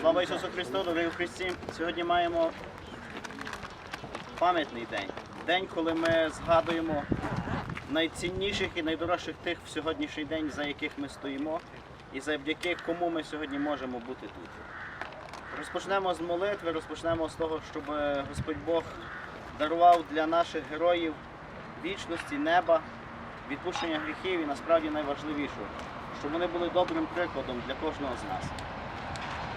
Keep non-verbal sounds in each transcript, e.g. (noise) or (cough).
Слава Ісусу Христу, дорогі в Христі! Сьогодні маємо пам'ятний день. День, коли ми згадуємо найцінніших і найдорожчих тих в сьогоднішній день, за яких ми стоїмо, і завдяки кому ми сьогодні можемо бути тут. Розпочнемо з молитви, розпочнемо з того, щоб Господь Бог дарував для наших героїв вічності, неба, відпущення гріхів і насправді найважливішого, щоб вони були добрим прикладом для кожного з нас.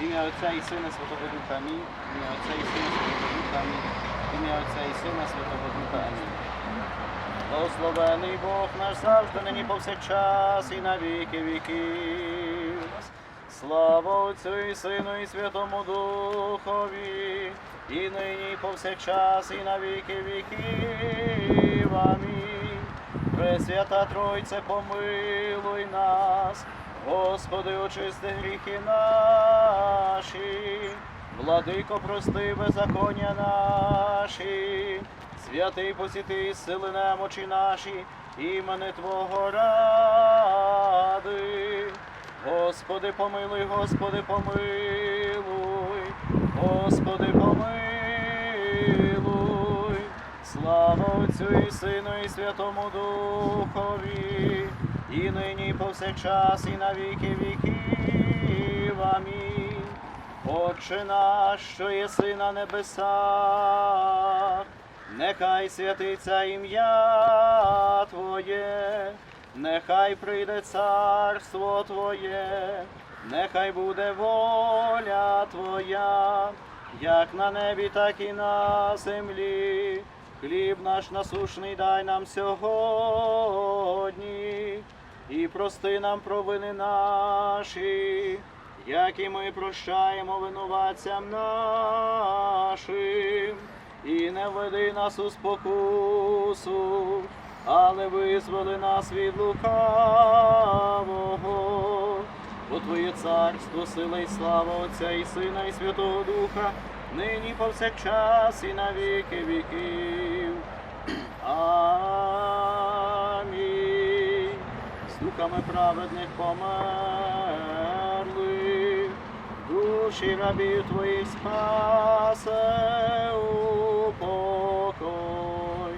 В ім'я Отця і Сина Святого Духа Амінь. В ім'я Отця і Сина Святого Духа Амінь. В ім'я Отця і Сина Святого Бог наш завжди, нині повсякчас і на віки віків. Слава Отцю і Сину і Святому Духові, і нині повсякчас і на віки віків. Амінь. Пресвята Тройце, помилуй нас, Господи, очисти гріхи наші, владико, прости беззаконня наші, святий посіти сили немочі наші, імени Твого ради. Господи, помилуй, Господи, помилуй, Господи, помилуй. Слава Отцю і Сину і Святому Духові, і нині, повсякчас, і на віки віків. Амінь. Отче наш, що єси на небесах, нехай святиться ім'я Твоє, нехай прийде царство Твоє, нехай буде воля Твоя, як на небі, так і на землі. Хліб наш насушний дай нам сьогодні, прости нам провини наші, як і ми прощаємо винуватцям нашим, і не веди нас у спокусу, але визволи нас від лукавого. Бо Твоє царство, сила і слава Отця і Сина, і Святого Духа, нині повсякчас і на віки віків. (clears throat) Амінь. З духами праведних померли, душі рабів твоїх спасе упокой,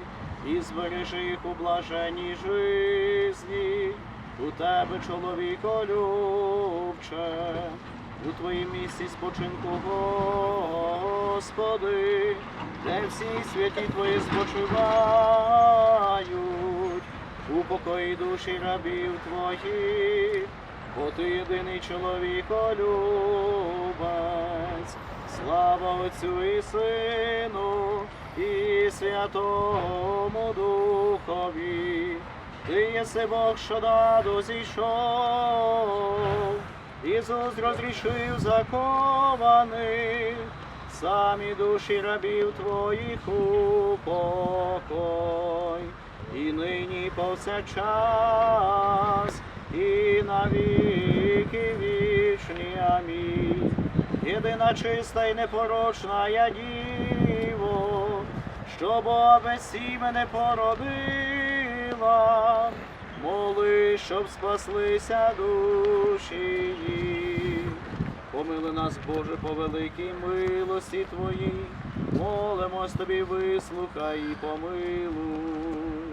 і збережи їх у блаженній житті, у тебе, чоловіко любче, у твоїм місці спочинку, Господи, де всі святі твої спочивають, у покої душі рабів твоїх, бо ти єдиний чоловіко любець, слава Отцю і Сину, і Святому Духові. Ти єси Бог, що даду зійшов, Ісус розрішив закованих, самі душі рабів твоїх упокой, і нині і повсякчас, і на віки вічні. Амінь. Єдина чиста і непорочна я діво, що Бога без сімене породила, моли, щоб спаслися душі. їх. Помили нас, Боже, по великій милості Твоїй, молимось Тобі, вислухай і помилуй.